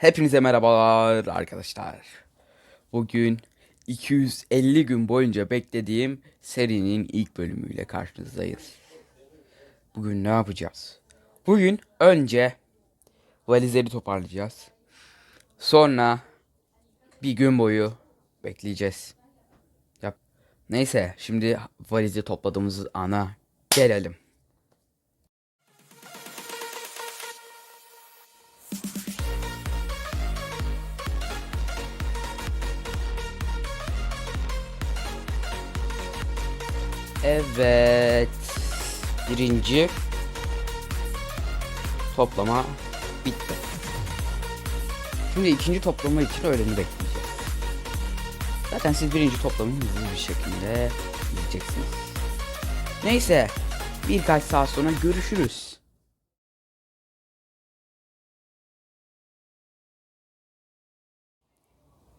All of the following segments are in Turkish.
Hepinize merhabalar arkadaşlar. Bugün 250 gün boyunca beklediğim serinin ilk bölümüyle karşınızdayız. Bugün ne yapacağız? Bugün önce valizleri toparlayacağız. Sonra bir gün boyu bekleyeceğiz. Yap. Neyse şimdi valizi topladığımız ana gelelim. Evet. Birinci toplama bitti. Şimdi ikinci toplama için öğleni bekleyeceğiz. Zaten siz birinci toplamayı hızlı bir şekilde izleyeceksiniz. Neyse. Birkaç saat sonra görüşürüz.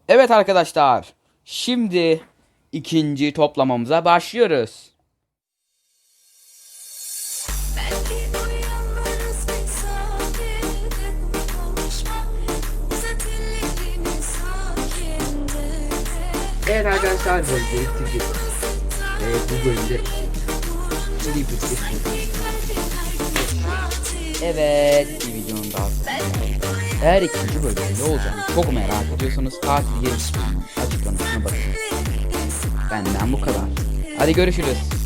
Evet arkadaşlar. Şimdi ikinci toplamamıza başlıyoruz. Evet arkadaşlar böylelikle ve bu bölümde Evet bir videonun daha. Eğer ikinci bölümde ne olacağını çok merak ediyorsanız tatil geliştirmenin açıklamasına bakın. Benden bu kadar. Hadi görüşürüz.